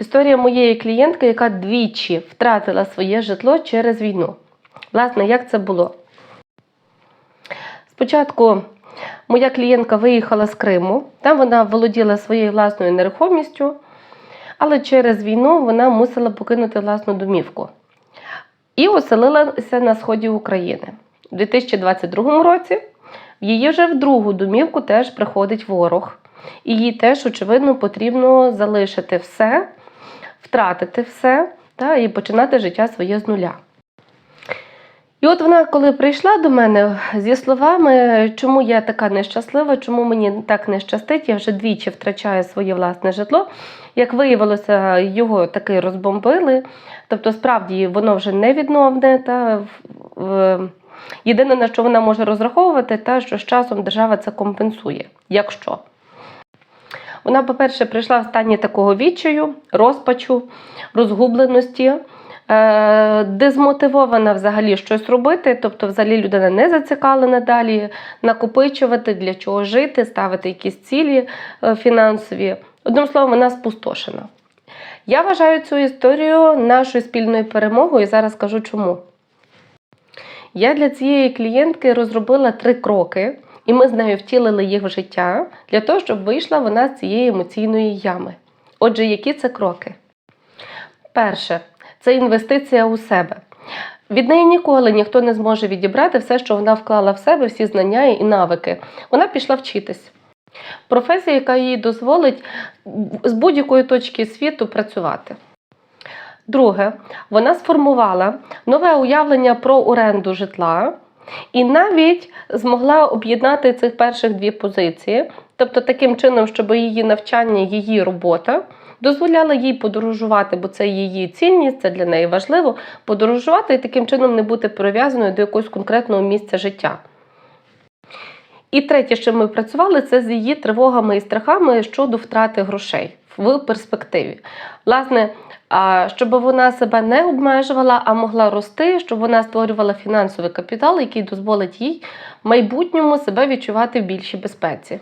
Історія моєї клієнтки, яка двічі втратила своє житло через війну. Власне, як це було? Спочатку моя клієнтка виїхала з Криму, там вона володіла своєю власною нерухомістю, але через війну вона мусила покинути власну домівку і оселилася на сході України. У 2022 році в її вже в другу домівку теж приходить ворог. І їй теж, очевидно, потрібно залишити все, втратити все та, і починати життя своє з нуля. І от вона, коли прийшла до мене зі словами, чому я така нещаслива, чому мені так не щастить, я вже двічі втрачаю своє власне житло. Як виявилося, його таки розбомбили. Тобто, справді воно вже невідновне. Та, єдине, на що вона може розраховувати, те, що з часом держава це компенсує. Якщо. Вона, по-перше, прийшла в стані такого відчаю, розпачу, розгубленості, е, дезмотивована взагалі щось робити. Тобто, взагалі людина не зацікавлена далі накопичувати, для чого жити, ставити якісь цілі е, фінансові. Одним словом, вона спустошена. Я вважаю цю історію нашою спільною перемогою і зараз скажу чому. Я для цієї клієнтки розробила три кроки, і ми з нею втілили їх в життя для того, щоб вийшла вона з цієї емоційної ями. Отже, які це кроки? Перше, це інвестиція у себе. Від неї ніколи ніхто не зможе відібрати все, що вона вклала в себе, всі знання і навики. Вона пішла вчитись. Професія, яка їй дозволить з будь-якої точки світу працювати. Друге, вона сформувала нове уявлення про оренду житла і навіть змогла об'єднати цих перших дві позиції, тобто таким чином, щоб її навчання, її робота дозволяла їй подорожувати, бо це її цінність, це для неї важливо подорожувати і таким чином не бути прив'язаною до якогось конкретного місця життя. І третє, що ми працювали, це з її тривогами і страхами щодо втрати грошей в перспективі. Власне, щоб вона себе не обмежувала, а могла рости, щоб вона створювала фінансовий капітал, який дозволить їй в майбутньому себе відчувати в більшій безпеці.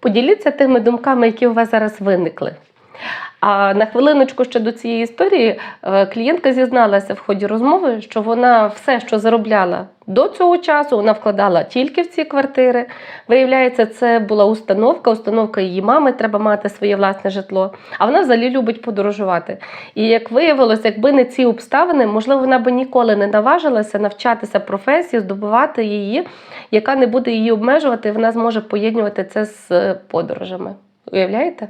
Поділіться тими думками, які у вас зараз виникли. А на хвилиночку ще до цієї історії е, клієнтка зізналася в ході розмови, що вона все, що заробляла до цього часу, вона вкладала тільки в ці квартири. Виявляється, це була установка, установка її мами, треба мати своє власне житло. А вона взагалі любить подорожувати. І як виявилось, якби не ці обставини, можливо, вона би ніколи не наважилася навчатися професії, здобувати її, яка не буде її обмежувати, вона зможе поєднувати це з е, подорожами. Уявляєте?